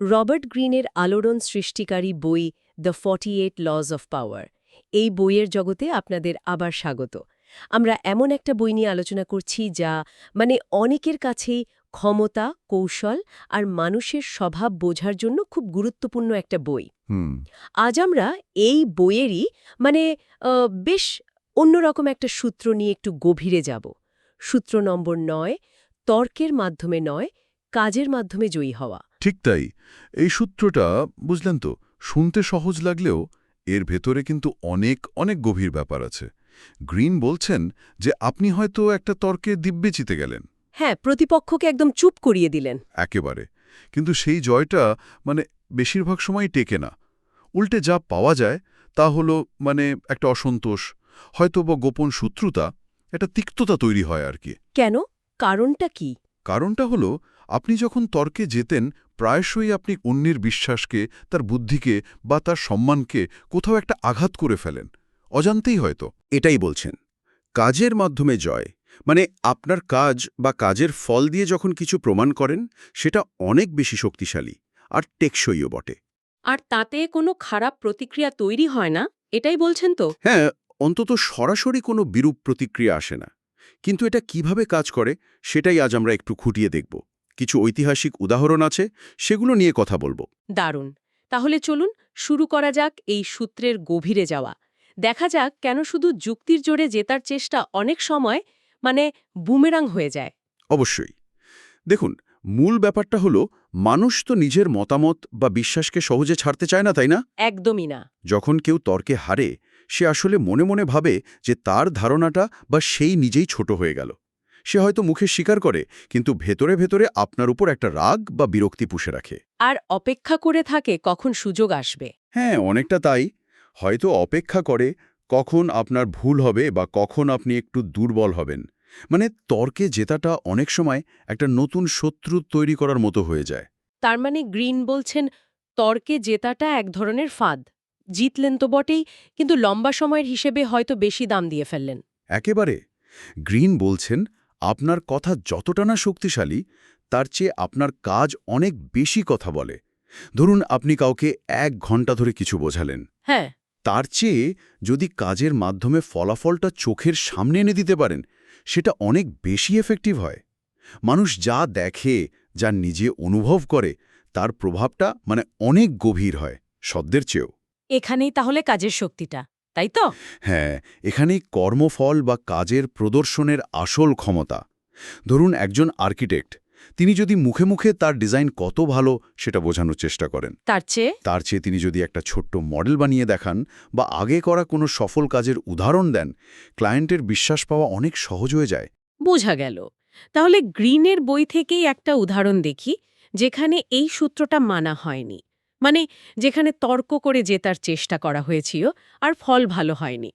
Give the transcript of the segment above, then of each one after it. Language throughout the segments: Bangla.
রবার্ট গ্রিনের আলোড়ন সৃষ্টিকারী বই the forty eight laws of power. এই বইয়ের জগতে আপনাদের আবার স্বাগত। আমরা এমন একটা বই নিয়ে আলোচনা করছি যা মানে অনেকের কাছেই ক্ষমতা কৌশল আর মানুষের স্বভাব বোঝার জন্য খুব গুরুত্বপূর্ণ একটা বই। আজ আমরা এই বইয়েরই মানে বেশ অন্যরকম একটা সূত্র নিয়ে একটু গভীরে যাব। সূত্র নম্বর নয় তর্কের মাধ্যমে নয় কাজের মাধ্যমে জয়ী হওয়া। ঠিক তাই। এই সূত্রটা বুঝলেন তো শুনতে সহজ লাগলেও এর ভেতরে কিন্তু অনেক অনেক গভীর ব্যাপার আছে। গ্রিন বলছেন যে আপনি হয়তো একটা তর্কে দিব্যে জিতে গেলেন। হ্যাঁ প্রতিপক্ষকে একদম চুপ করিয়ে দিলেন। একেবারে। কিন্তু সেই জয়টা মানে বেশিরভাগ সময় টেকে না। উল্টে যা পাওয়া যায় তা হলো মানে একটা অসন্তোষ হয়তো বা গোপন শত্রুতা একটা তিক্ততা তৈরি হয় আর কি। কেন? কারণটা কি? কারণটা হলো আপনি যখন তর্কে যেতেন প্রায়শই আপনি অন্যের বিশ্বাসকে তার বুদ্ধিকে বা তার সম্মানকে কোথাও একটা আঘাত করে ফেলেন। অজান্তেই হয়তো। এটাই বলছেন। কাজের মাধ্যমে জয় মানে আপনার কাজ বা কাজের ফল দিয়ে যখন কিছু প্রমাণ করেন সেটা অনেক বেশি শক্তিশালী আর টেকসইও বটে। আর তাতে কোনো খারাপ প্রতিক্রিয়া তৈরি হয় না? এটাই বলছেন তো? হ্যাঁ অন্তত সরাসরি কোনো বিরূপ প্রতিক্রিয়া আসে না। কিন্তু এটা কীভাবে কাজ করে সেটাই আজ আমরা একটু খুঁটিয়ে দেখব। কিছু ঐতিহাসিক উদাহরণ আছে সেগুলো নিয়ে কথা বলব। দারুণ। তাহলে চলুন শুরু করা যাক এই সূত্রের গভীরে যাওয়া। দেখা যাক কেন শুধু যুক্তির জোরে জেতার চেষ্টা অনেক সময় মানে বুমেরাং হয়ে যায়। অবশ্যই। দেখুন মূল ব্যাপারটা হলো মানুষ তো নিজের মতামত বা বিশ্বাসকে সহজে ছাড়তে চায় না তাই না? একদমই না। যখন কেউ তর্কে হারে সে আসলে মনে মনে ভাবে যে তার ধারণাটা বা সেই নিজেই ছোট হয়ে গেল। সে হয়তো মুখে স্বীকার করে কিন্তু ভেতরে ভেতরে আপনার উপর একটা রাগ বা বিরক্তি পুষে রাখে। আর অপেক্ষা করে থাকে কখন সুযোগ আসবে। হ্যাঁ অনেকটা তাই। হয়তো অপেক্ষা করে কখন আপনার ভুল হবে বা কখন আপনি একটু দুর্বল হবেন। মানে তর্কে জেতাটা অনেক সময় একটা নতুন শত্রু তৈরি করার মতো হয়ে যায়। তার মানে গ্রিন বলছেন তর্কে জেতাটা এক ধরনের ফাঁদ। জিতলেন তো বটেই কিন্তু লম্বা সময়ের হিসেবে হয়তো বেশি দাম দিয়ে ফেললেন। একেবারে। গ্রিন বলছেন আপনার কথা যতটা না শক্তিশালী তার চেয়ে আপনার কাজ অনেক বেশি কথা বলে। ধরুন আপনি কাউকে এক ঘণ্টা ধরে কিছু বোঝালেন। হ্যাঁ। তার চেয়ে যদি কাজের মাধ্যমে ফলাফলটা চোখের সামনে এনে দিতে পারেন সেটা অনেক বেশি এফেক্টিভ হয়। মানুষ যা দেখে যা নিজে অনুভব করে তার প্রভাবটা মানে অনেক গভীর হয় শব্দের চেয়েও। এখানেই তাহলে কাজের শক্তিটা। তাই তো? হ্যাঁ এখানেই কর্মফল বা কাজের প্রদর্শনের আসল ক্ষমতা। ধরুন একজন আর্কিটেক্ট তিনি যদি মুখে মুখে তার ডিজাইন কত ভালো সেটা বোঝানোর চেষ্টা করেন। তার চেয়ে? তার চেয়ে তিনি যদি একটা ছোট্ট মডেল বানিয়ে দেখান বা আগে করা কোনো সফল কাজের উদাহরণ দেন ক্লায়েন্টের বিশ্বাস পাওয়া অনেক সহজ হয়ে যায়। বোঝা গেল। তাহলে গ্রিনের বই থেকেই একটা উদাহরণ দেখি যেখানে এই সূত্রটা মানা হয়নি। মানে যেখানে তর্ক করে জেতার চেষ্টা করা হয়েছিল আর ফল ভালো হয়নি।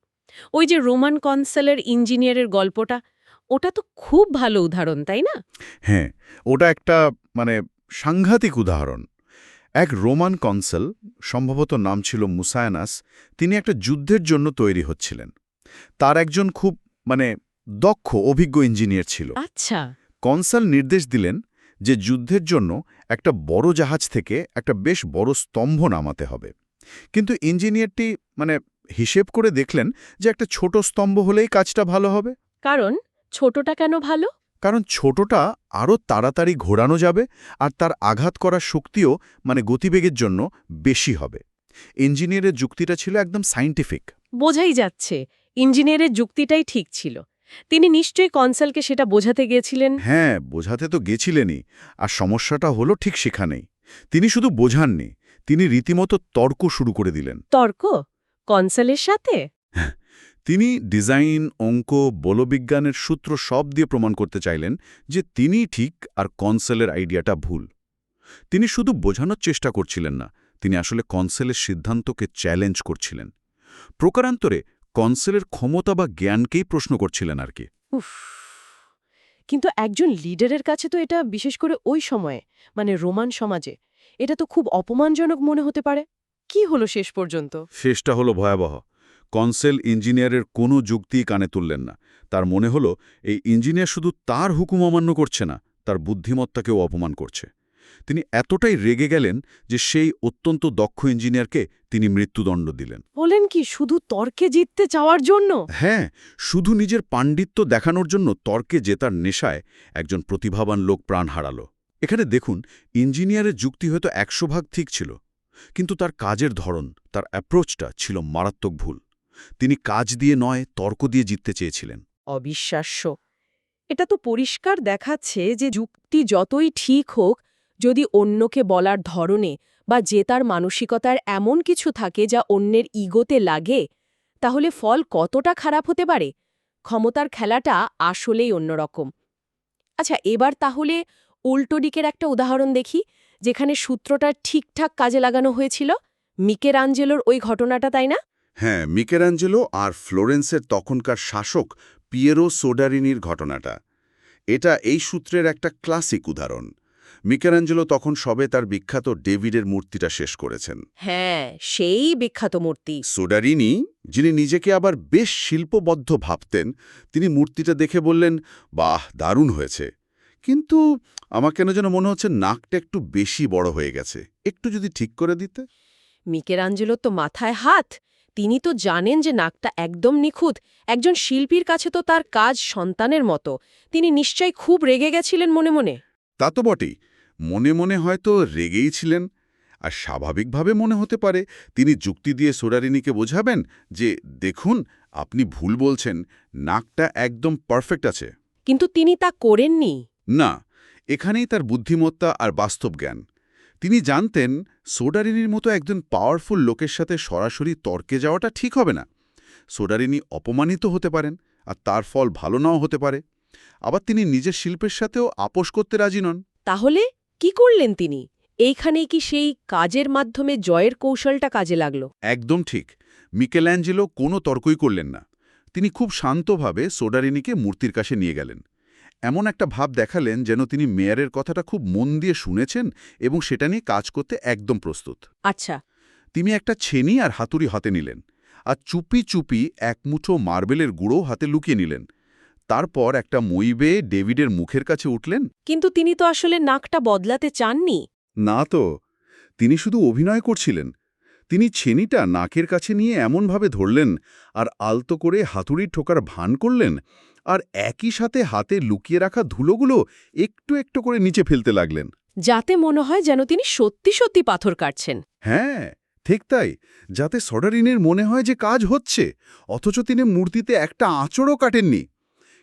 ওই যে রোমান কনসেলের ইঞ্জিনিয়ারের গল্পটা ওটা তো খুব ভালো উদাহরণ তাই না? হ্যাঁ ওটা একটা মানে সাংঘাতিক উদাহরণ। এক রোমান কনসেল সম্ভবত নাম ছিল মুসায়ানাস তিনি একটা যুদ্ধের জন্য তৈরি হচ্ছিলেন। তার একজন খুব মানে দক্ষ অভিজ্ঞ ইঞ্জিনিয়ার ছিল। আচ্ছা। কনসাল নির্দেশ দিলেন যে যুদ্ধের জন্য একটা বড় জাহাজ থেকে একটা বেশ বড় স্তম্ভ নামাতে হবে। কিন্তু ইঞ্জিনিয়ারটি মানে হিসেব করে দেখলেন যে একটা ছোট স্তম্ভ হলেই কাজটা ভালো হবে। কারণ ছোটটা কেন ভালো? কারণ ছোটটা আরও তাড়াতাড়ি ঘোরানো যাবে আর তার আঘাত করার শক্তিও মানে গতিবেগের জন্য বেশি হবে। ইঞ্জিনিয়ারের যুক্তিটা ছিল একদম সাইন্টিফিক। বোঝাই যাচ্ছে ইঞ্জিনিয়ারের যুক্তিটাই ঠিক ছিল। তিনি নিশ্চয়ই কনসালকে সেটা বোঝাতে গিয়েছিলেন। হ্যাঁ বোঝাতে তো গেছিলেনই আর সমস্যাটা হলো ঠিক সেখানেই। তিনি শুধু বোঝাননি তিনি রীতিমতো তর্ক শুরু করে দিলেন। তর্ক? কনসালের সাথে? তিনি ডিজাইন অঙ্ক বলবিজ্ঞানের সূত্র সব দিয়ে প্রমাণ করতে চাইলেন যে তিনিই ঠিক আর কনসেলের আইডিয়াটা ভুল। তিনি শুধু বোঝানোর চেষ্টা করছিলেন না তিনি আসলে কনসেলের সিদ্ধান্তকে চ্যালেঞ্জ করছিলেন। প্রকারান্তরে কনসেলের ক্ষমতা বা জ্ঞানকেই প্রশ্ন করছিলেন আর কি। উফ কিন্তু একজন লিডারের কাছে তো এটা বিশেষ করে ওই সময়ে মানে রোমান সমাজে এটা তো খুব অপমানজনক মনে হতে পারে। কি হলো শেষ পর্যন্ত? শেষটা হলো ভয়াবহ। কনসেল ইঞ্জিনিয়ারের কোনো যুক্তিই কানে তুললেন না। তার মনে হলো এই ইঞ্জিনিয়ার শুধু তার হুকুম অমান্য করছে না তার বুদ্ধিমত্তাকেও অপমান করছে। তিনি এতটাই রেগে গেলেন যে সেই অত্যন্ত দক্ষ ইঞ্জিনিয়ারকে তিনি মৃত্যুদণ্ড দিলেন। বলেন কি শুধু তর্কে জিততে চাওয়ার জন্য? হ্যাঁ শুধু নিজের পাণ্ডিত্য দেখানোর জন্য তর্কে জেতার নেশায় একজন প্রতিভাবান লোক প্রাণ হারাল। এখানে দেখুন ইঞ্জিনিয়ারের যুক্তি হয়তো একশো ভাগ ঠিক ছিল কিন্তু তার কাজের ধরন তার অ্যাপ্রোচটা ছিল মারাত্মক ভুল। তিনি কাজ দিয়ে নয় তর্ক দিয়ে জিততে চেয়েছিলেন। অবিশ্বাস্য। এটা তো পরিষ্কার দেখাচ্ছে যে যুক্তি যতই ঠিক হোক যদি অন্যকে বলার ধরনে বা জেতার মানসিকতার এমন কিছু থাকে যা অন্যের ইগোতে লাগে, তাহলে ফল কতটা খারাপ হতে পারে? ক্ষমতার খেলাটা আসলেই অন্যরকম। আচ্ছা এবার তাহলে উল্টো দিকের একটা উদাহরণ দেখি, যেখানে সূত্রটা ঠিকঠাক কাজে লাগানো হয়েছিল। মিকের আঞ্জেলোর ওই ঘটনাটা, তাই না? হ্যাঁ মিকেরাঞ্জেলো আর ফ্লোরেন্সের তখনকার শাসক পিয়েরো সোডারিনির ঘটনাটা। এটা এই সূত্রের একটা ক্লাসিক উদাহরণ। মিকেরাঞ্জেলো তখন সবে তার বিখ্যাত ডেভিডের মূর্তিটা শেষ করেছেন। হ্যাঁ সেই বিখ্যাত মূর্তি। সোডারিনি যিনি নিজেকে আবার বেশ শিল্পবদ্ধ ভাবতেন তিনি মূর্তিটা দেখে বললেন বাহ দারুণ হয়েছে। কিন্তু আমার কেন যেন মনে হচ্ছে নাকটা একটু বেশি বড় হয়ে গেছে। একটু যদি ঠিক করে দিতে? মিকেরাঞ্জেলোর তো মাথায় হাত। তিনি তো জানেন যে নাকটা একদম নিখুঁত। একজন শিল্পীর কাছে তো তার কাজ সন্তানের মতো। তিনি নিশ্চয়ই খুব রেগে গেছিলেন মনে মনে। তা তো বটেই। মনে মনে হয়তো রেগেই ছিলেন আর স্বাভাবিকভাবে মনে হতে পারে তিনি যুক্তি দিয়ে সোডারিনিকে বোঝাবেন যে দেখুন আপনি ভুল বলছেন নাকটা একদম পারফেক্ট আছে। কিন্তু তিনি তা করেননি। না এখানেই তার বুদ্ধিমত্তা আর বাস্তব জ্ঞান। তিনি জানতেন সোডারিনির মতো একজন পাওয়ারফুল লোকের সাথে সরাসরি তর্কে যাওয়াটা ঠিক হবে না। সোডারিনী অপমানিত হতে পারেন আর তার ফল ভালো নাও হতে পারে। আবার তিনি নিজের শিল্পের সাথেও আপোষ করতে রাজি নন। তাহলে? কি করলেন তিনি? এইখানেই কি সেই কাজের মাধ্যমে জয়ের কৌশলটা কাজে লাগল? একদম ঠিক। মিকেল্যাঞ্জেলো কোনো তর্কই করলেন না। তিনি খুব শান্তভাবে সোডারিনিকে মূর্তির কাছে নিয়ে গেলেন। এমন একটা ভাব দেখালেন যেন তিনি মেয়ারের কথাটা খুব মন দিয়ে শুনেছেন এবং সেটা নিয়ে কাজ করতে একদম প্রস্তুত। আচ্ছা। তিনি একটা ছেনি আর হাতুড়ি হাতে নিলেন। আর চুপি চুপি এক মুঠো মার্বেলের গুঁড়ো হাতে লুকিয়ে নিলেন। তারপর একটা মই বেয়ে ডেভিডের মুখের কাছে উঠলেন। কিন্তু তিনি তো আসলে নাকটা বদলাতে চাননি। না তো তিনি শুধু অভিনয় করছিলেন। তিনি ছেনিটা নাকের কাছে নিয়ে এমনভাবে ধরলেন আর আলতো করে হাতুড়ি ঠোকার ভান করলেন আর একই সাথে হাতে লুকিয়ে রাখা ধুলোগুলো একটু একটু করে নিচে ফেলতে লাগলেন। যাতে মনে হয় যেন তিনি সত্যি সত্যি পাথর কাটছেন। হ্যাঁ ঠিক তাই। যাতে সডারিনের মনে হয় যে কাজ হচ্ছে অথচ তিনি মূর্তিতে একটা আঁচড়ও কাটেননি।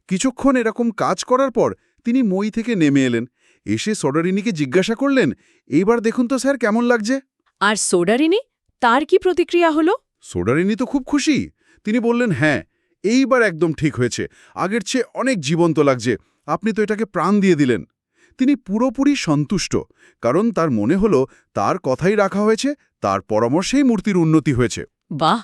কিছুক্ষণ এরকম কাজ করার পর তিনি মই থেকে নেমে এলেন। এসে সডারিনীকে জিজ্ঞাসা করলেন এইবার দেখুন তো স্যার কেমন লাগছে? আর সোডারিনি তার কি প্রতিক্রিয়া হলো? সোডারিনী তো খুব খুশি। তিনি বললেন হ্যাঁ এইবার একদম ঠিক হয়েছে। আগের চেয়ে অনেক জীবন্ত লাগছে। আপনি তো এটাকে প্রাণ দিয়ে দিলেন। তিনি পুরোপুরি সন্তুষ্ট কারণ তার মনে হলো তার কথাই রাখা হয়েছে তার পরামর্শেই মূর্তির উন্নতি হয়েছে। বাহ!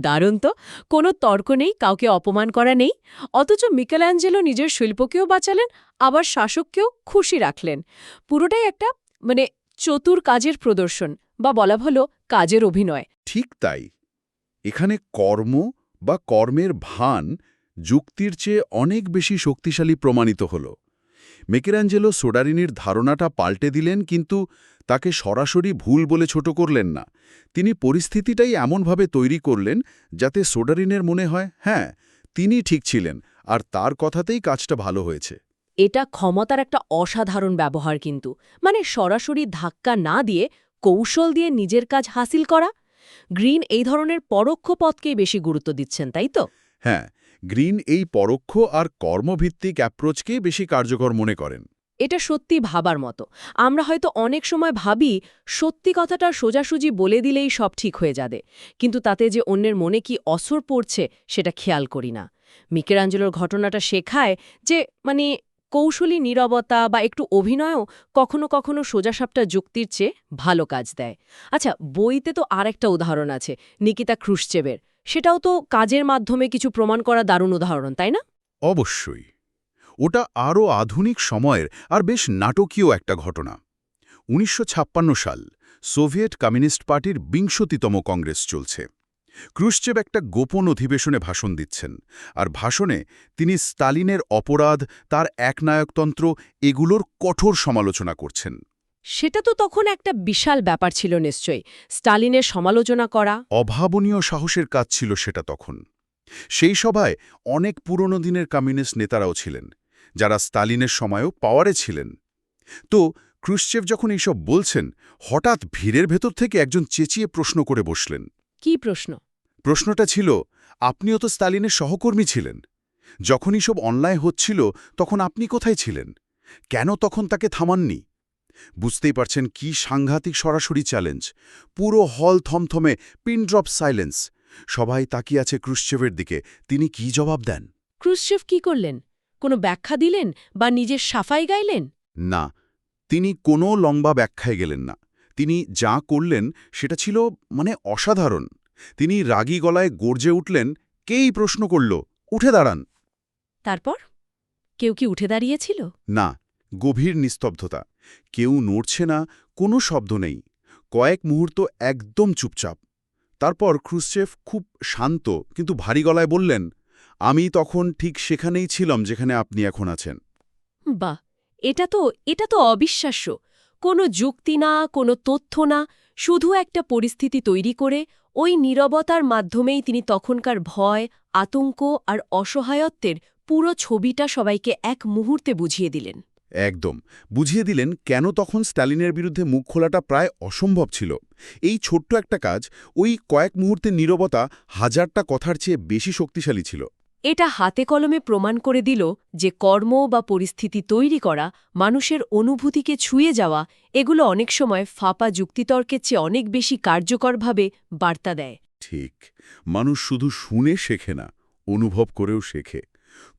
দারুণ তো। কোনো তর্ক নেই, কাউকে অপমান করা নেই। অথচ মিকেলাঞ্জেলো নিজের শিল্পকেও বাঁচালেন, আবার শাসককেও খুশি রাখলেন। পুরোটাই একটা মানে চতুর কাজের প্রদর্শন, বা বলা ভালো কাজের অভিনয়। ঠিক তাই। এখানে কর্ম বা কর্মের ভান যুক্তির চেয়ে অনেক বেশি শক্তিশালী প্রমাণিত হল। মেকেরাঞ্জেলো সোডারিনির ধারণাটা পাল্টে দিলেন কিন্তু তাকে সরাসরি ভুল বলে ছোট করলেন না। তিনি পরিস্থিতিটাই এমনভাবে তৈরি করলেন যাতে সোডারিনের মনে হয় হ্যাঁ তিনি ঠিক ছিলেন আর তার কথাতেই কাজটা ভালো হয়েছে। এটা ক্ষমতার একটা অসাধারণ ব্যবহার কিন্তু। মানে সরাসরি ধাক্কা না দিয়ে কৌশল দিয়ে নিজের কাজ হাসিল করা। গ্রিন এই ধরনের পরোক্ষ পথকেই বেশি গুরুত্ব দিচ্ছেন তাই তো? হ্যাঁ গ্রিন এই পরোক্ষ আর কর্মভিত্তিক অ্যাপ্রোচকেই বেশি কার্যকর মনে করেন। এটা সত্যি ভাবার মতো। আমরা হয়তো অনেক সময় ভাবি, সত্যি কথাটা সোজাসুজি বলে দিলেই সব ঠিক হয়ে যাবে। কিন্তু তাতে যে অন্যের মনে কি অসর পড়ছে, সেটা খেয়াল করি না। মিকেরাঞ্জেলোর ঘটনাটা শেখায় যে মানে কৌশলী নীরবতা বা একটু অভিনয়ও কখনো কখনো সোজাসাপটা যুক্তির চেয়ে ভালো কাজ দেয়। আচ্ছা বইতে তো আর একটা উদাহরণ আছে, নিকিতা ক্রুশচেবের সেটাও তো কাজের মাধ্যমে কিছু প্রমাণ করা দারুণ উদাহরণ, তাই না? অবশ্যই। ওটা আরও আধুনিক সময়ের আর বেশ নাটকীয় একটা ঘটনা। উনিশশো ছাপ্পান্ন সাল সোভিয়েত কমিউনিস্ট পার্টির বিংশতিতম কংগ্রেস চলছে। ক্রুশচেব একটা গোপন অধিবেশনে ভাষণ দিচ্ছেন আর ভাষণে তিনি স্তালিনের অপরাধ, তার একনায়কতন্ত্র এগুলোর কঠোর সমালোচনা করছেন। সেটা তো তখন একটা বিশাল ব্যাপার ছিল নিশ্চয়ই। স্টালিনের সমালোচনা করা। অভাবনীয় সাহসের কাজ ছিল সেটা তখন। সেই সভায় অনেক পুরনো দিনের কমিউনিস্ট নেতারাও ছিলেন যারা স্টালিনের সময়ও পাওয়ারে ছিলেন। তো ক্রুশ্চেভ যখন এইসব বলছেন হঠাৎ ভিড়ের ভেতর থেকে একজন চেঁচিয়ে প্রশ্ন করে বসলেন। কি প্রশ্ন? প্রশ্নটা ছিল আপনিও তো স্টালিনের সহকর্মী ছিলেন। যখন সব অন্যায় হচ্ছিল তখন আপনি কোথায় ছিলেন? কেন তখন তাকে থামাননি? বুঝতেই পারছেন কি সাংঘাতিক সরাসরি চ্যালেঞ্জ। পুরো হল থমথমে পিন ড্রপ সাইলেন্স। সবাই তাকিয়ে আছে ক্রুশ্চেভের দিকে। তিনি কি জবাব দেন? ক্রুশ্চেভ কি করলেন? কোনো ব্যাখ্যা দিলেন বা নিজের সাফাই গাইলেন? না তিনি কোনো লম্বা ব্যাখ্যায় গেলেন না। তিনি যা করলেন সেটা ছিল মানে অসাধারণ। তিনি রাগী গলায় গর্জে উঠলেন কেই প্রশ্ন করল? উঠে দাঁড়ান। তারপর? কেউ কি উঠে দাঁড়িয়েছিল? না গভীর নিস্তব্ধতা। কেউ নড়ছে না, কোনো শব্দ নেই। কয়েক মুহূর্ত একদম চুপচাপ। তারপর ক্রুশ্চেফ খুব শান্ত, কিন্তু ভারী গলায় বললেন, আমি তখন ঠিক সেখানেই ছিলাম যেখানে আপনি এখন আছেন। বাহ! এটা তো এটা তো অবিশ্বাস্য। কোনো যুক্তি না, কোনো তথ্য না, শুধু একটা পরিস্থিতি তৈরি করে ওই নীরবতার মাধ্যমেই তিনি তখনকার ভয়, আতঙ্ক আর অসহায়ত্বের পুরো ছবিটা সবাইকে এক মুহূর্তে বুঝিয়ে দিলেন। একদম। বুঝিয়ে দিলেন কেন তখন স্ট্যালিনের বিরুদ্ধে মুখ খোলাটা প্রায় অসম্ভব ছিল। এই ছোট্ট একটা কাজ ওই কয়েক মুহূর্তের নীরবতা হাজারটা কথার চেয়ে বেশি শক্তিশালী ছিল। এটা হাতে কলমে প্রমাণ করে দিল যে কর্ম বা পরিস্থিতি তৈরি করা মানুষের অনুভূতিকে ছুঁয়ে যাওয়া এগুলো অনেক সময় ফাঁপা যুক্তিতর্কের চেয়ে অনেক বেশি কার্যকরভাবে বার্তা দেয়। ঠিক। মানুষ শুধু শুনে শেখে না অনুভব করেও শেখে।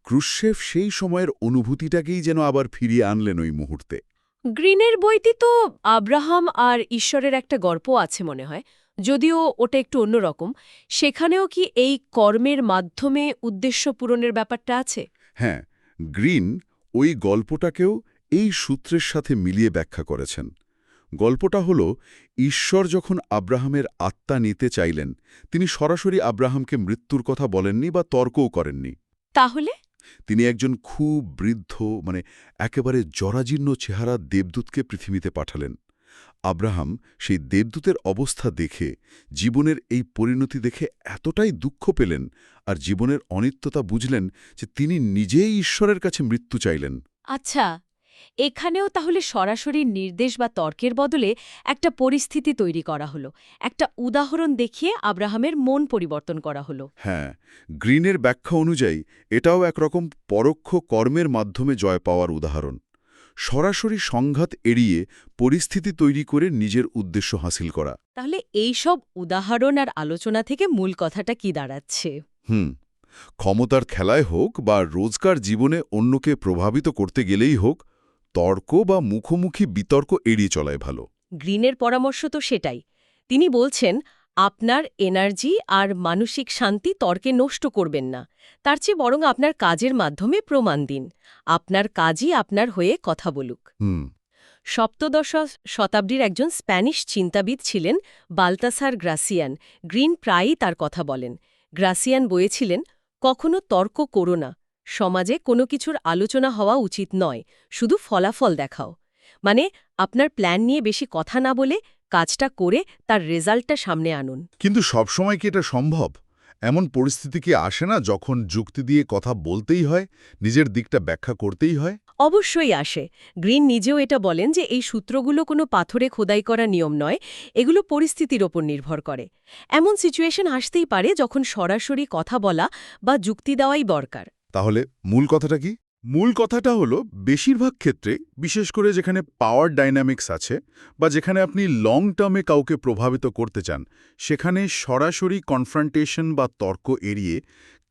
ক্রুশ্চেভ সেই সময়ের অনুভূতিটাকেই যেন আবার ফিরিয়ে আনলেন ওই মুহূর্তে। গ্রিনের বইটি তো আব্রাহাম আর ঈশ্বরের একটা গল্প আছে মনে হয় যদিও ওটা একটু অন্যরকম সেখানেও কি এই কর্মের মাধ্যমে উদ্দেশ্য পূরণের ব্যাপারটা আছে? হ্যাঁ গ্রিন ওই গল্পটাকেও এই সূত্রের সাথে মিলিয়ে ব্যাখ্যা করেছেন। গল্পটা হল ঈশ্বর যখন আব্রাহামের আত্মা নিতে চাইলেন তিনি সরাসরি আব্রাহামকে মৃত্যুর কথা বলেননি বা তর্কও করেননি। তাহলে? তিনি একজন খুব বৃদ্ধ মানে একেবারে জরাজীর্ণ চেহারা দেবদূতকে পৃথিবীতে পাঠালেন। আব্রাহাম সেই দেবদূতের অবস্থা দেখে, জীবনের এই পরিণতি দেখে এতটাই দুঃখ পেলেন আর জীবনের অনিত্যতা বুঝলেন যে তিনি নিজেই ঈশ্বরের কাছে মৃত্যু চাইলেন। আচ্ছা এখানেও তাহলে সরাসরি নির্দেশ বা তর্কের বদলে একটা পরিস্থিতি তৈরি করা হলো। একটা উদাহরণ দেখিয়ে আব্রাহামের মন পরিবর্তন করা হলো। হ্যাঁ গ্রিনের ব্যাখ্যা অনুযায়ী এটাও একরকম পরোক্ষ কর্মের মাধ্যমে জয় পাওয়ার উদাহরণ। সরাসরি সংঘাত এড়িয়ে পরিস্থিতি তৈরি করে নিজের উদ্দেশ্য হাসিল করা। তাহলে এই সব উদাহরণ আর আলোচনা থেকে মূল কথাটা কি দাঁড়াচ্ছে? হুম ক্ষমতার খেলায় হোক বা রোজকার জীবনে অন্যকে প্রভাবিত করতে গেলেই হোক তর্ক বা মুখোমুখি বিতর্ক এড়িয়ে চলায় ভালো। গ্রিনের পরামর্শ তো সেটাই। তিনি বলছেন আপনার এনার্জি আর মানসিক শান্তি তর্কে নষ্ট করবেন না। তার চেয়ে বরং আপনার কাজের মাধ্যমে প্রমাণ দিন। আপনার কাজই আপনার হয়ে কথা বলুক। হুম। সপ্তদশ শতাব্দীর একজন স্প্যানিশ চিন্তাবিদ ছিলেন বালতাসার গ্রাসিয়ান। গ্রিন প্রায়ই তার কথা বলেন। গ্রাসিয়ান বয়েছিলেন কখনো তর্ক করো না। সমাজে কোনো কিছুর আলোচনা হওয়া উচিত নয় শুধু ফলাফল দেখাও। মানে আপনার প্ল্যান নিয়ে বেশি কথা না বলে কাজটা করে তার রেজাল্টটা সামনে আনুন। কিন্তু সবসময় কি এটা সম্ভব? এমন পরিস্থিতি কি আসে না যখন যুক্তি দিয়ে কথা বলতেই হয় নিজের দিকটা ব্যাখ্যা করতেই হয়? অবশ্যই আসে। গ্রিন নিজেও এটা বলেন যে এই সূত্রগুলো কোনো পাথরে খোদাই করা নিয়ম নয় এগুলো পরিস্থিতির ওপর নির্ভর করে। এমন সিচুয়েশন আসতেই পারে যখন সরাসরি কথা বলা বা যুক্তি দেওয়াই দরকার। তাহলে মূল কথাটা কি? মূল কথাটা হলো, বেশিরভাগ ক্ষেত্রে, বিশেষ করে যেখানে পাওয়ার ডাইনামিক্স আছে, বা যেখানে আপনি লং টার্মে কাউকে প্রভাবিত করতে চান, সেখানে সরাসরি কনফ্রন্টেশন বা তর্ক এড়িয়ে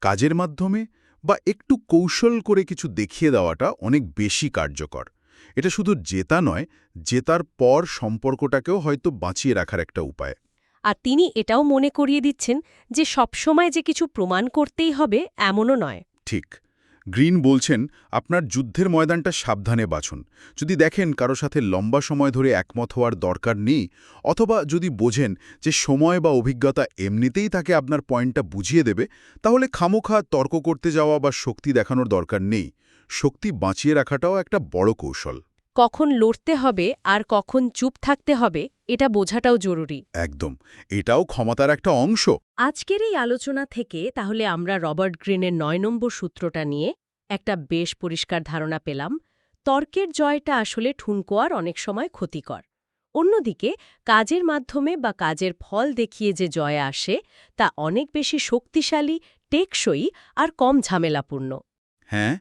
কাজের মাধ্যমে বা একটু কৌশল করে কিছু দেখিয়ে দেওয়াটা অনেক বেশি কার্যকর। এটা শুধু জেতা নয়, জেতার পর সম্পর্কটাকেও হয়তো বাঁচিয়ে রাখার একটা উপায়। আর তিনি এটাও মনে করিয়ে দিচ্ছেন যে সবসময় যে কিছু প্রমাণ করতেই হবে, এমনও নয়। ঠিক। গ্রিন বলছেন, আপনার যুদ্ধের ময়দানটা সাবধানে বাছুন। যদি দেখেন কারও সাথে লম্বা সময় ধরে একমত হওয়ার দরকার নেই, অথবা যদি বোঝেন যে সময় বা অভিজ্ঞতা এমনিতেই তাকে আপনার পয়েন্টটা বুঝিয়ে দেবে, তাহলে খামোখা, তর্ক করতে যাওয়া বা শক্তি দেখানোর দরকার নেই। শক্তি বাঁচিয়ে রাখাটাও একটা বড় কৌশল। কখন লড়তে হবে আর কখন চুপ থাকতে হবে এটা বোঝাটাও জরুরি। একদম। এটাও ক্ষমতার একটা অংশ। আজকের এই আলোচনা থেকে তাহলে আমরা রবার্ট গ্রিনের নয় নম্বর সূত্রটা নিয়ে একটা বেশ পরিষ্কার ধারণা পেলাম। তর্কের জয়টা আসলে ঠুনকোয়ার অনেক সময় ক্ষতিকর। অন্যদিকে কাজের মাধ্যমে বা কাজের ফল দেখিয়ে যে জয় আসে তা অনেক বেশি শক্তিশালী টেকসই আর কম ঝামেলাপূর্ণ। হ্যাঁ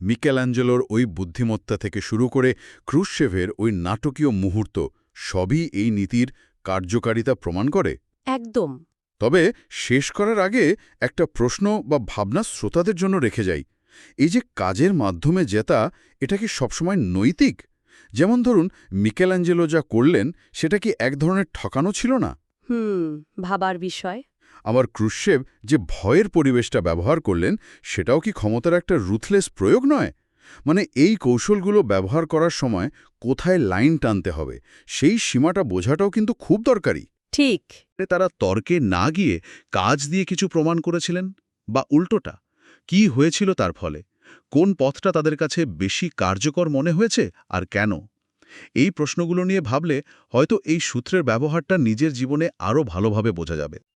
মিকেলাঞ্জেলোর ওই বুদ্ধিমত্তা থেকে শুরু করে ক্রুশচেভের ওই নাটকীয় মুহূর্ত সবই এই নীতির কার্যকারিতা প্রমাণ করে? একদম। তবে শেষ করার আগে একটা প্রশ্ন বা ভাবনা শ্রোতাদের জন্য রেখে যাই। এই যে কাজের মাধ্যমে জেতা এটা কি সবসময় নৈতিক? যেমন ধরুন মিকেলাঞ্জেলো যা করলেন সেটা কি এক ধরনের ঠকানো ছিল না? হুম ভাবার বিষয়। আবার ক্রুশেভ যে ভয়ের পরিবেশটা ব্যবহার করলেন সেটাও কি ক্ষমতার একটা রুথলেস প্রয়োগ নয়? মানে এই কৌশলগুলো ব্যবহার করার সময় কোথায় লাইন টানতে হবে সেই সীমাটা বোঝাটাও কিন্তু খুব দরকারি। ঠিক। তারা তর্কে না গিয়ে কাজ দিয়ে কিছু প্রমাণ করেছিলেন? বা উল্টোটা কি হয়েছিল তার ফলে? কোন পথটা তাদের কাছে বেশি কার্যকর মনে হয়েছে আর কেন? এই প্রশ্নগুলো নিয়ে ভাবলে হয়তো এই সূত্রের ব্যবহারটা নিজের জীবনে আরও ভালোভাবে বোঝা যাবে।